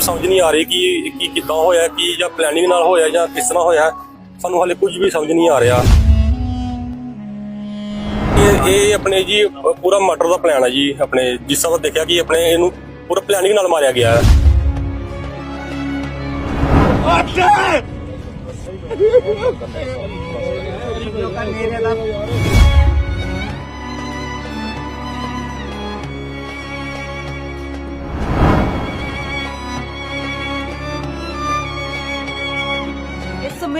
ਸਮਝ ਨਹੀਂ ਆ ਰਹੀ ਕਿ ਕੀ ਕਿੱਦਾਂ ਹੋਇਆ, ਕੀ ਜਾਂ ਪਲੈਨਿੰਗ ਨਾਲ ਹੋਇਆ ਜਾਂ ਕਿਸ ਤਰ੍ਹਾਂ ਹੋਇਆ, ਸਾਨੂੰ ਹਾਲੇ ਕੁਝ ਵੀ ਸਮਝ ਨਹੀਂ ਆ ਰਿਹਾ। ਇਹ ਇਹ ਆਪਣੇ ਜੀ, ਪੂਰਾ ਮਰਡਰ ਦਾ ਪਲਾਨ ਹੈ ਜੀ, ਆਪਣੇ ਜਿਸ ਤਰ੍ਹਾਂ ਦੇਖਿਆ ਕਿ ਆਪਣੇ ਇਹਨੂੰ ਪੂਰਾ ਪਲੈਨਿੰਗ ਨਾਲ ਮਾਰਿਆ ਗਿਆ ਹੈ। ਇਸ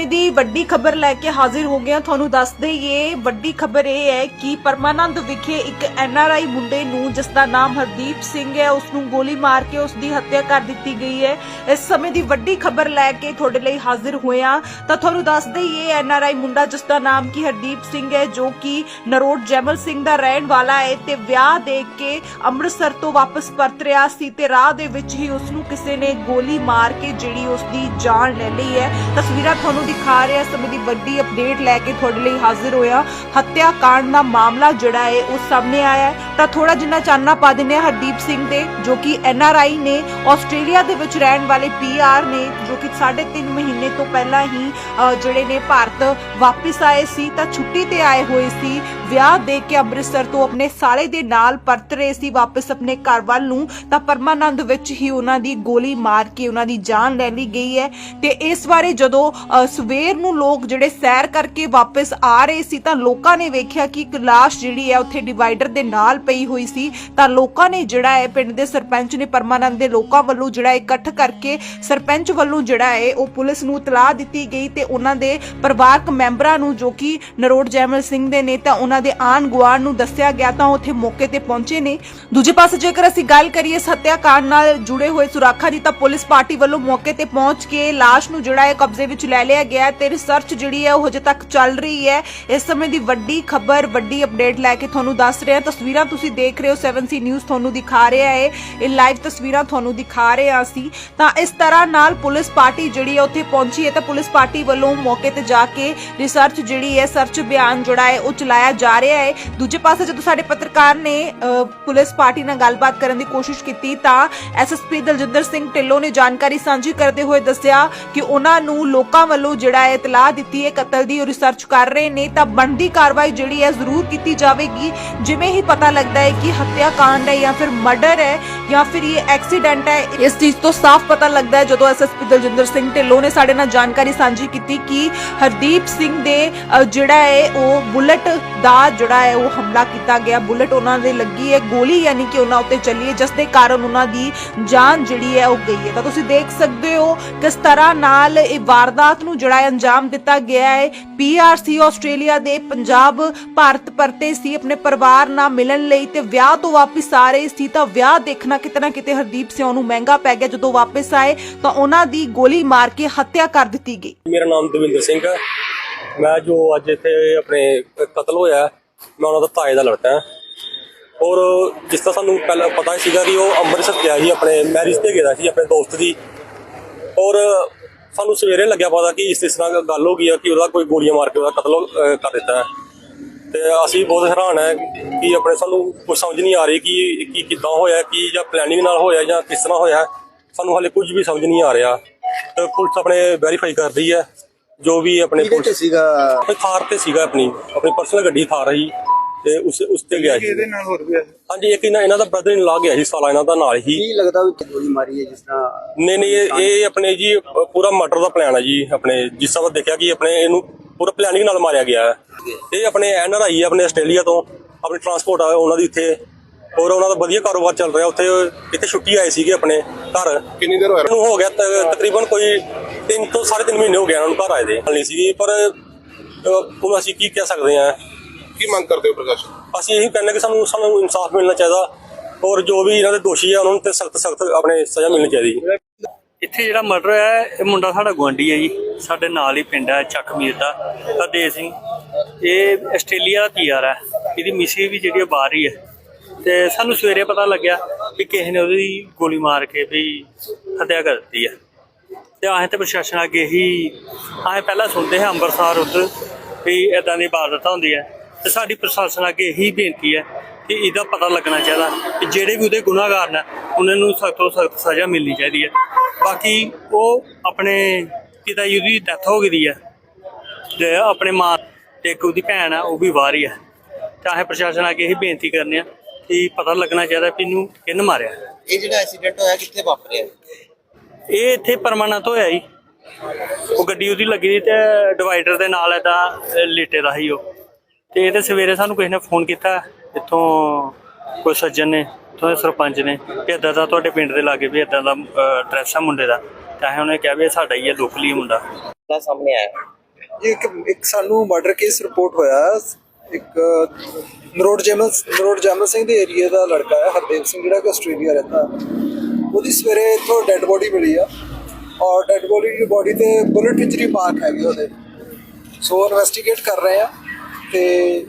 ਦੀ ਵੱਡੀ ਖਬਰ ਲੈ ਕੇ ਹਾਜ਼ਰ ਹੋ ਗਿਆ। ਤੁਹਾਨੂੰ ਦੱਸ ਦਈਏ, ਵੱਡੀ ਖਬਰ ਇਹ ਹੈ ਕਿ ਪਰਮਾਨੰਦ ਵਿਖੇ ਇੱਕ ਐਨਆਰਆਈ ਮੁੰਡੇ ਨੂੰ, ਜਿਸ ਦਾ ਨਾਮ ਹਰਦੀਪ ਸਿੰਘ ਹੈ, ਉਸ ਨੂੰ ਗੋਲੀ ਮਾਰ ਕੇ ਉਸ ਦੀ ਹੱਤਿਆ ਕਰ ਦਿੱਤੀ ਗਈ ਹੈ। ਇਸ ਸਮੇਂ ਦੀ ਵੱਡੀ ਖਬਰ ਲੈ ਕੇ ਤੁਹਾਡੇ ਲਈ ਹਾਜ਼ਰ ਹੋਇਆ, ਤਾਂ ਤੁਹਾਨੂੰ ਦੱਸ ਦਈਏ ਐਨਆਰਆਈ ਮੁੰਡਾ, ਜਿਸ ਦਾ ਨਾਮ ਕੀ ਹਰਦੀਪ ਸਿੰਘ ਹੈ, ਜੋ ਕਿ ਨਰੋਟ ਜੈਮਲ ਸਿੰਘ ਦਾ ਰਹਿਣ ਵਾਲਾ ਹੈ, ਤੇ ਵਿਆਹ ਦੇਖ ਕੇ ਅੰਮ੍ਰਿਤਸਰ ਤੋਂ ਵਾਪਸ ਪਰਤ ਰਿਹਾ ਸੀ, ਤੇ ਰਾਹ ਦੇ ਵਿੱਚ ਹੀ ਉਸ ਨੂੰ ਕਿਸੇ ਨੇ ਗੋਲੀ ਮਾਰ ਕੇ, ਜਿਹੜੀ ਉਸ ਦੀ ਜਾਨ ਲੈ ਲਈ ਹੈ। ਤਸਵੀਰਾਂ ਤੁਹਾਨੂੰ ਦਿਖਾ ਰਿਹਾ ਸਮੇਂ ਦੀ ਵੱਡੀ ਅਪਡੇਟ ਲੈ ਕੇ ਤੁਹਾਡੇ ਲਈ ਹਾਜ਼ਰ ਹੋਇਆ। ਹੱਤਿਆ ਕਾਂਡ ਦਾ ਮਾਮਲਾ ਜਿਹੜਾ ਹੈ ਉਹ ਸਾਹਮਣੇ ਆਇਆ ਤਾਂ ਥੋੜਾ ਜਿੰਨਾ ਚਾਨਣਾ ਪਾ ਦਿੰਦੇ ਹਰਦੀਪ ਸਿੰਘ ਦੇ ਜੋ ਕਿ ਐਨਆਰਆਈ ਨੇ ਆਸਟ੍ਰੇਲੀਆ ਦੇ ਵਿੱਚ ਰਹਿਣ ਵਾਲੇ ਪੀਆਰ ਨੇ ਜੋ ਕਿ 3.5 ਮਹੀਨੇ ਤੋਂ ਪਹਿਲਾਂ ਹੀ ਜਿਹੜੇ ਨੇ ਭਾਰਤ ਵਾਪਸ ਆਏ ਸੀ ਤਾਂ ਛੁੱਟੀ ਤੇ ਆਏ ਹੋਏ ਸੀ। ਵਿਆਹ ਦੇ ਕੇ ਅੰਮ੍ਰਿਤਸਰ ਤੋਂ ਆਪਣੇ ਸਾਲੇ ਦੇ ਨਾਲ ਪਰਤ ਰਹੇ ਸੀ ਵਾਪਸ ਆਪਣੇ ਘਰ ਵੱਲ ਨੂੰ। ਤਾਂ ਪਰਮਾਨੰਦ ਵਿੱਚ ਹੀ ਉਹਨਾਂ ਦੀ ਗੋਲੀ ਮਾਰ ਕੇ ਉਹਨਾਂ ਦੀ ਜਾਨ ਲੈ ਲਈ ਗਈ ਹੈ। ਤੇ ਇਸ ਬਾਰੇ ਜਦੋਂ ਅ, ਸਵੇਰ ਨੂੰ ਲੋਕ ਜਿਹੜੇ ਸੈਰ ਕਰਕੇ ਵਾਪਸ ਆ ਰਹੇ ਸੀ ਤਾਂ ਲੋਕਾਂ ਨੇ ਵੇਖਿਆ ਕਿ ਇੱਕ ਲਾਸ਼ ਜਿਹੜੀ ਹੈ ਉੱਥੇ ਡਿਵਾਈਡਰ ਦੇ ਨਾਲ ਪਈ ਹੋਈ ਸੀ। ਤਾਂ ਲੋਕਾਂ ਨੇ ਜਿਹੜਾ ਹੈ ਪਿੰਡ ਦੇ ਸਰਪੰਚ ਨੇ ਪਰਮਾਨੰਦ ਦੇ ਲੋਕਾਂ ਵੱਲੋਂ ਜਿਹੜਾ ਇਕੱਠ ਕਰਕੇ ਸਰਪੰਚ ਵੱਲੋਂ ਜਿਹੜਾ ਹੈ ਉਹ ਪੁਲਿਸ ਨੂੰ ਤਲਾਹ ਦਿੱਤੀ ਗਈ ਤੇ ਉਹਨਾਂ ਦੇ ਪਰਿਵਾਰਕ ਮੈਂਬਰਾਂ ਨੂੰ ਜੋ ਕਿ ਨਰੋੜ ਜੈਮਲ ਸਿੰਘ ਦੇ ਨੇ ਤਾਂ ਉਹਨਾਂ ਦੇ ਆਣ ਗੁਆਂਢ ਨੂੰ ਦੱਸਿਆ ਗਿਆ ਤਾਂ ਉਹ ਉੱਥੇ ਮੌਕੇ ਤੇ ਪਹੁੰਚੇ ਨੇ। ਦੂਜੇ ਪਾਸੇ ਜੇਕਰ ਅਸੀਂ ਗੱਲ ਕਰੀਏ ਇਸ ਹੱਤਿਆਕਾਂਡ ਨਾਲ ਜੁੜੇ ਹੋਏ ਸੁਰਾਖਾਂ ਦੀ ਤਾਂ ਪੁਲਿਸ ਪਾਰਟੀ ਵੱਲੋਂ ਮੌਕੇ ਤੇ ਪਹੁੰਚ ਕੇ ਲਾਸ਼ ਨੂੰ ਜਿਹੜਾ ਹੈ ਕਬਜ਼ੇ ਵਿੱਚ ਲੈ ਲਿਆ ਗਿਆ। ਹੈ। ਤੇ ਰਿਸਰਚ ਜਿਹੜੀ ਹੈ ਉਹ ਹਜੇ ਤੱਕ ਚੱਲ ਰਹੀ ਹੈ। ਇਸ ਸਮੇਂ ਦੀ ਵੱਡੀ ਖਬਰ ਵੱਡੀ ਅਪਡੇਟ ਲੈ ਕੇ ਤੁਹਾਨੂੰ ਦੱਸ ਰਹੇ। ਤਸਵੀਰਾਂ ਤੁਸੀਂ ਦੇਖ ਰਹੇ ਹੋ 7C ਨਿਊਜ਼ ਤੁਹਾਨੂੰ ਦਿਖਾ ਰਿਹਾ ਹੈ। ਇਹ ਲਾਈਵ ਤਸਵੀਰਾਂ ਤੁਹਾਨੂੰ ਦਿਖਾ ਰਹੇ ਹਾਂ ਅਸੀਂ ਤਾਂ ਇਸ ਤਰ੍ਹਾਂ ਨਾਲ ਪੁਲਿਸ ਪਾਰਟੀ ਜਿਹੜੀ ਹੈ ਉੱਥੇ ਪਹੁੰਚੀ ਹੈ। ਤਾਂ ਪੁਲਿਸ ਪਾਰਟੀ ਵੱਲੋਂ ਮੌਕੇ ਤੇ ਜਾ ਕੇ ਰਿਸਰਚ ਜਿਹੜੀ ਹੈ ਸਰਚ ਅਭਿਆਨ ਜਿਹੜਾ ਹੈ ਉਹ ਚਲਾਇਆ ਜਾ ਰਿਹਾ ਹੈ। ਦੂਜੇ ਪਾਸੇ ਜਦੋਂ ਸਾਡੇ ਪੱਤਰਕਾਰ ਨੇ ਅ, ਪੁਲਿਸ ਪਾਰਟੀ ਨਾਲ ਗੱਲਬਾਤ ਕਰਨ ਦੀ ਕੋਸ਼ਿਸ਼ ਕੀਤੀ ਤਾਂ ਐਸਐਸਪੀ ਦਲਜਿੰਦਰ ਸਿੰਘ ਢਿੱਲੋਂ ਨੇ ਜਾਣਕਾਰੀ ਸਾਂਝੀ ਕਰਦੇ ਹੋਏ ਦੱਸਿਆ ਕਿ ਉਹਨਾਂ ਨੂੰ ਲੋਕਾਂ ਵੱਲੋਂ ਜਿਹੜਾ ਹੈ ਇਤਲਾਹ ਦਿੱਤੀ ਹੈ, ਕਤਲ ਦੀ ਉਹ ਰਿਸਰਚ ਕਰ ਰਹੇ ਨੇ, ਤਾਂ ਬਣਦੀ ਕਾਰਵਾਈ ਜਿਹੜੀ ਹੈ ਜ਼ਰੂਰ ਕੀਤੀ ਜਾਵੇਗੀ। ਜਿਵੇਂ ਹੀ ਪਤਾ ਲੱਗਦਾ ਹੈ ਕਿ ਹੱਤਿਆ ਕਾਂਡ ਹੈ ਜਾਂ ਫਿਰ ਮਰਡਰ ਹੈ ਜਾਂ ਫਿਰ ਇਹ ਐਕਸੀਡੈਂਟ ਹੈ, ਇਸ ਚੀਜ਼ ਤੋਂ ਸਾਫ਼ ਪਤਾ ਲੱਗਦਾ ਹੈ, ਜਦੋਂ ਐਸਐਸਪੀ ਦਲਜਿੰਦਰ ਸਿੰਘ ਢਿੱਲੋਂ ਨੇ ਸਾਡੇ ਨਾਲ ਜਾਣਕਾਰੀ ਸਾਂਝੀ ਕੀਤੀ ਕਿ ਹਰਦੀਪ ਸਿੰਘ ਦੇ ਜਿਹੜਾ ਹੈ, ਉਹ ਬੁਲਟ ਦਾ ਜਿਹੜਾ ਹੈ, ਉਹ ਹਮਲਾ ਕੀਤਾ ਗਿਆ। ਬੁਲਟ ਉਹਨਾਂ ਦੇ ਲੱਗੀ ਹੈ, ਗੋਲੀ ਯਾਨੀ ਕਿ ਉਹਨਾਂ ਉੱਤੇ ਚੱਲੀ ਹੈ, ਜਿਸ ਦੇ ਕਾਰਨ ਉਹਨਾਂ ਦੀ ਜਾਨ ਜਿਹੜੀ ਹੈ ਉਹ ਗਈ ਹੈ। ਤਾਂ ਤੁਸੀਂ ਦੇਖ ਸਕਦੇ ਹੋ ਕਿਸ ਤਰ੍ਹਾਂ ਨਾਲ ਇਹ ਵਾਰਦਾਤ ਨੂੰ ਜਿਹੜਾ ਹੈ ਅੰਜਾਮ ਦਿੱਤਾ ਗਿਆ ਹੈ। ਪੀਆਰਸੀ ਆਸਟ੍ਰੇਲੀਆ ਦੇ ਪੰਜਾਬ, ਭਾਰਤ ਪਰਤੇ ਸੀ ਆਪਣੇ ਪਰਿਵਾਰ ਨਾਲ ਮਿਲਣ ਲਈ ਤੇ ਵਿਆਹ ਤੋਂ ਵਾਪਸ ਆ ਰਹੇ ਸੀ ਤਾਂ ਵਿਆਹ ਦੇਖਣਾ ਕਿਤੇ ਨਾ ਕਿਤੇ ਹਰਦੀਪ ਸਿੰਘ ਨੂੰ ਮਹਿੰਗਾ ਪੈ ਗਿਆ। ਜਦੋਂ ਵਾਪਸ ਆਏ ਤਾਂ ਉਹਨਾਂ ਦੀ ਗੋਲੀ ਮਾਰ ਕੇ ਹੱਤਿਆ ਕਰ ਦਿੱਤੀ ਗਈ। ਮੇਰਾ ਨਾਮ ਦਵਿੰਦਰ ਸਿੰਘ ਹੈ। ਮੈਂ ਜੋ ਅੱਜ ਇੱਥੇ ਆਪਣੇ ਕਤਲ ਹੋਇਆ ਮੈਂ ਉਹਨਾਂ ਦਾ ਤਾਏ ਦਾ ਲੜਕਾ ਹਾਂ। ਔਰ ਜਿਸ ਤਰ੍ਹਾਂ ਸਾਨੂੰ ਪਹਿਲਾਂ ਪਤਾ ਸੀਗਾ ਕਿ ਉਹ ਅੰਮ੍ਰਿਤਸਰ ਗਿਆ ਸੀ, ਆਪਣੇ ਮੈਰਿਜ ਤੇ ਗਿਆ ਸੀ, ਆਪਣੇ ਦੋਸਤ ਦੀ। ਔਰ ਸਾਨੂੰ ਸਵੇਰੇ ਲੱਗਿਆ ਪਤਾ ਕਿ ਇਸ ਤਰ੍ਹਾਂ ਗੱਲ ਹੋ ਗਈ ਹੈ ਕਿ ਉਹਦਾ ਕੋਈ ਗੋਲੀਆਂ ਮਾਰ ਕੇ ਉਹਦਾ ਕਤਲ ਕਰ ਦਿੱਤਾ ਹੈ। ਤੇ ਅਸੀਂ ਬਹੁਤ ਹੈਰਾਨ ਹੈ ਕਿ ਆਪਣੇ ਸਾਨੂੰ ਕੁਝ ਸਮਝ ਨਹੀਂ ਆ ਰਹੀ ਕਿ ਕੀ ਕਿੱਦਾਂ ਹੋਇਆ ਕੀ ਜਾਂ ਪਲੈਨਿੰਗ ਨਾਲ ਹੋਇਆ ਜਾਂ ਕਿਸ ਤਰ੍ਹਾਂ ਹੋਇਆ। ਸਾਨੂੰ ਹਾਲੇ ਕੁਝ ਵੀ ਸਮਝ ਨਹੀਂ ਆ ਰਿਹਾ। ਤੇ ਪੁਲਿਸ ਆਪਣੇ ਵੈਰੀਫਾਈ ਕਰ ਰਹੀ ਹੈ। ਜੋ ਵੀ ਆਪਣੇ ਪੁਲਿਸ ਸੀਗਾ? ਥਾਰ ਤੇ ਸੀਗਾ ਆਪਣੀ ਆਪਣੀ ਪਰਸਨਲ ਗੱਡੀ ਥਾਰ ਰਹੀ ਤੇ ਉਸ ਉਸ ਤੇ ਗਿਆ ਸੀ। ਇਹਦੇ ਨਾਲ ਹੋਰ ਵੀ ਹਾਂਜੀ ਇੱਕ ਇਹਨਾਂ ਇਹਨਾਂ ਦਾ ਬ੍ਰਦਰ ਇਨ ਲਾ ਗਿਆ ਸੀ ਸਾਲਾ ਇਹਨਾਂ ਦਾ ਨਾਲ ਹੀ। ਕੀ ਲੱਗਦਾ ਵੀ ਗੋਲੀ ਮਾਰੀ ਹੈ ਜਿਸ ਤਰ੍ਹਾਂ ਨਹੀਂ ਨਹੀਂ ਇਹ ਇਹ ਆਪਣੇ ਜੀ ਪੂਰਾ ਮਰਡਰ ਦਾ ਪਲਾਨ ਹੈ ਜੀ ਆਪਣੇ ਜਿਸ ਤਰ੍ਹਾਂ ਦੇਖਿਆ ਕਿ ਆਪਣੇ ਇਹਨੂੰ ਪੂਰਾ ਪਲੈਨਿੰਗ ਨਾਲ ਮਾਰਿਆ ਗਿਆ ਹੈ। ਇਹ ਆਪਣੇ ਐਨਆਰਆਈ ਆਪਣੇ ਆਸਟ੍ਰੇਲੀਆ ਤੋਂ ਆਪਣੀ ਟਰਾਂਸਪੋਰਟ ਆ ਉਹਨਾਂ ਦੀ ਇੱਥੇ। ਔਰ ਉਹਨਾਂ ਦਾ ਵਧੀਆ ਕਾਰੋਬਾਰ ਚੱਲ ਰਿਹਾ ਉੱਥੇ ਇੱਥੇ ਛੁੱਟੀ ਆਏ ਸੀਗੇ ਆਪਣੇ ਘਰ। ਕਿੰਨੀ ਦੇਰ ਹੋਇਆ? ਨੂੰ ਹੋ ਗਿਆ ਤ- ਤਕਰੀਬਨ ਕੋਈ 3 ਤੋਂ 3.5 ਮਹੀਨੇ ਹੋ ਗਏ ਇਹਨਾਂ ਨੂੰ ਘਰ ਆਏ ਦੇ। ਨਹੀਂ ਸੀ ਪਰ ਅਹ, ਹੁਣ ਅਸੀਂ ਕੀ ਕਹਿ ਸਕਦੇ ਹਾਂ। ਕੀ ਮੰਗ ਕਰਦੇ ਹੋ ਪ੍ਰਕਾਸ਼? ਅਸੀਂ ਇਹੀ ਕਹਿੰਦੇ ਕਿ ਸਾਨੂੰ ਸਾਨੂੰ ਇਨਸਾਫ ਮਿਲਣਾ ਚਾਹੀਦਾ ਔਰ ਜੋ ਵੀ ਇਹਨਾਂ ਦੇ ਦੋਸ਼ੀ ਆ ਉਹਨਾਂ ਨੂੰ ਤੇ ਸਖਤ ਸਖਤ ਆਪਣੇ ਸਜ਼ਾ ਮਿਲਣੀ ਚਾਹੀਦੀ ਇੱਥੇ ਜਿਹੜਾ ਮਰਡਰ ਹੈ ਇਹ ਮੁੰਡਾ ਸਾਡਾ ਗੁਆਂਢੀ ਹੈ ਜੀ। ਸਾਡੇ ਨਾਲ ਹੀ ਪਿੰਡ ਹੈ ਚੱਕ ਮੀਰ ਦਾ ਹਰਦੇਵ ਸਿੰਘ। ਇਹ ਆਸਟ੍ਰੇਲੀਆ ਦਾ ਪੀਆਰ ਹੈ। ਇਹਦੀ ਮਿਸੀ ਵੀ ਜਿਹੜੀ ਹੈ ਬਾਹਰ ਹੀ ਹੈ। ਤੇ ਸਾਨੂੰ ਸਵੇਰੇ ਪਤਾ ਲੱਗਿਆ ਕਿ ਕਿਸੇ ਨੇ ਉਹਦੀ ਗੋਲੀ ਮਾਰ ਕੇ ਵੀ ਹੱਤਿਆ ਕਰ ਦਿੱਤੀ ਹੈ। ਤੇ ਆਏ ਤੇ ਪ੍ਰਸ਼ਾਸਨ ਅੱਗੇ ਹੀ ਆਏ ਪਹਿਲਾਂ ਸੁਣਦੇ ਹਾਂ ਅੰਮ੍ਰਿਤਸਰ ਉੱਧਰ ਵੀ ਇਦਾਂ ਦੀ ਵਾਰਦਾਤਾਂ ਹੁੰਦੀ ਹੈ ਤੇ ਸਾਡੀ ਪ੍ਰਸ਼ਾਸਨ ਅੱਗੇ ਇਹੀ ਬੇਨਤੀ ਹੈ ਕਿ ਇਹਦਾ ਪਤਾ ਲੱਗਣਾ ਚਾਹੀਦਾ ਕਿ ਜਿਹੜੇ ਵੀ ਉਹਦੇ ਗੁਨਾਹਗਾਰ ਨੇ ਉਹਨਾਂ ਨੂੰ ਸਖਤ ਤੋਂ ਸਖਤ ਸਜ਼ਾ ਮਿਲਣੀ ਚਾਹੀਦੀ ਹੈ। ਬਾਕੀ ਉਹ ਆਪਣੇ ਪਿਤਾ ਜੀ ਦੀ ਡੈਥ ਹੋ ਗਈ ਹੈ ਤੇ ਆਪਣੇ ਮਾਂ ਤੇ ਇੱਕ ਉਹਦੀ ਭੈਣ ਆ ਉਹ ਵੀ ਬਾਹਰ ਹੀ। ਹੈ ਚਾਹੇ ਪ੍ਰਸ਼ਾਸਨ ਅੱਗੇ ਇਹ ਬੇਨਤੀ ਕਰਨੇ ਆ ਕਿ ਪਤਾ ਲੱਗਣਾ ਚਾਹੀਦਾ ਕਿ ਇਹਨੂੰ ਕਿਹਨ ਮਾਰਿਆ। ਇਹ ਜਿਹੜਾ ਐਕਸੀਡੈਂਟ ਹੋਇਆ ਕਿੱਥੇ ਵਾਪਰਿਆ? ਇਹ ਇੱਥੇ ਪਰਮਾਨੈਂਟ ਹੋਇਆ ਜੀ। ਉਹ ਗੱਡੀ ਉਹਦੀ ਲੱਗੀ ਤੇ ਡਿਵਾਈਡਰ ਦੇ ਨਾਲ ਏਦਾਂ ਲੇਟੇ ਦਾ ਸੀ ਉਹ। ਤੇ ਇਹ ਤੇ ਸਵੇਰੇ ਸਾਨੂੰ ਕਿਸੇ ਨੇ ਫੋਨ ਕੀਤਾ ਇੱਥੋਂ ਕੋਈ ਸੱਜਣ ਨੇ ਇੱਥੋਂ ਦੇ ਸਰਪੰਚ ਨੇ ਕਿ ਏਦਾਂ ਦਾ ਤੁਹਾਡੇ ਪਿੰਡ ਦੇ ਲਾਗੇ ਵੀ ਏਦਾਂ ਦਾ ਐਡਰੈਸ ਆ ਮੁੰਡੇ ਦਾ। ਚਾਹੇ ਉਹਨੇ ਕਿਹਾ ਵੀ ਇਹ ਸਾਡਾ ਹੀ ਹੈ ਲੋਕਲੀ ਮੁੰਡਾ। ਨਾ ਸਾਹਮਣੇ ਆਇਆ। ਇਹ ਇੱਕ ਇੱਕ ਸਾਨੂੰ ਮਰਡਰ ਕੇਸ ਰਿਪੋਰਟ ਹੋਇਆ। ਇੱਕ ਨਰੋਡ ਜੈਮਲ ਨਰੋਡ ਜੈਮਲ ਸਿੰਘ ਦੇ ਏਰੀਆ ਦਾ ਲੜਕਾ ਹੈ ਹਰਦੇਵ ਸਿੰਘ ਜਿਹੜਾ ਕਿ ਆਸਟ੍ਰੇਲੀਆ ਰਹਿੰਦਾ। ਉਹਦੀ ਸਵੇਰੇ ਇੱਥੋਂ ਡੈੱਡ ਬੋਡੀ ਮਿਲੀ ਆ। ਔਰ ਡੈੱਡ ਬੋਡੀ ਦੀ ਬੋਡੀ ਤੇ ਬੁਲਟ ਇੰਜਰੀ ਮਾਰਕ ਹੈਗੇ ਉਹਦੇ। ਸੋ ਇਨਵੈਸਟੀਗੇਟ ਕਰ ਰਹੇ ਆ। ਤੇ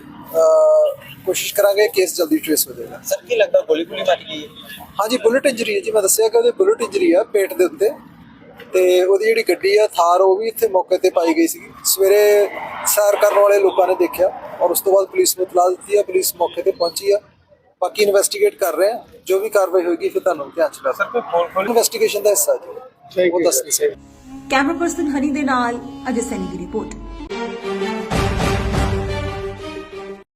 ਕੋਸ਼ਿਸ਼ ਕਰਾਂਗੇ ਕੇਸ ਜਲਦੀ ਟ੍ਰੇਸ ਹੋ ਜਾਏਗਾ ਸਰ ਕੀ ਲੱਗਦਾ ਗੋਲੀ ਗੋਲੀ ਮਾਰੀ ਗਈ ਹੈ? ਹਾਂਜੀ ਬੁਲਟ ਇੰਜਰੀ ਹੈ ਜੀ ਮੈਂ ਦੱਸਿਆ ਕਿ ਉਹਦੇ ਬੁਲਟ ਇੰਜਰੀ ਆ ਪੇਟ ਦੇ ਉੱਤੇ। ਤੇ ਉਹਦੀ ਜਿਹੜੀ ਗੱਡੀ ਆ ਥਾਰ ਉਹ ਵੀ ਇੱਥੇ ਮੌਕੇ ਤੇ ਪਾਈ ਗਈ ਸੀ ਸਵੇਰੇ ਸੈਰ ਕਰਨ ਵਾਲੇ ਲੋਕਾਂ ਨੇ ਦੇਖਿਆ ਔਰ ਉਸ ਤੋਂ ਬਾਅਦ ਪੁਲਿਸ ਨੂੰ ਇਤਲਾਹ ਦਿੱਤੀ ਆ ਪੁਲਿਸ ਮੌਕੇ ਤੇ ਪਹੁੰਚੀ ਆ। ਬਾਕੀ ਇਨਵੈਸਟੀਗੇਟ ਕਰ ਰਹੇ ਆ ਜੋ ਵੀ ਕਾਰਵਾਈ ਹੋਏਗੀ ਫਿਰ ਤੁਹਾਨੂੰ ਧਿਆਨ ਚ ਸਰ ਕੋਈ ਫੋਨ ਫੋਨ ਇਨਵੈਸਟੀਗੇਸ਼ਨ ਦਾ ਹਿੱਸਾ ਜੀ। ਉਹ ਦੱਸ ਨਹੀਂ ਸਕਦੇ ਕੈਮਰਾ ਪਰਸਨ ਹਨੀ ਦੇ ਨਾਲ ਅਜੇ ਸੈਨੀ ਦੀ ਰਿਪੋਰਟ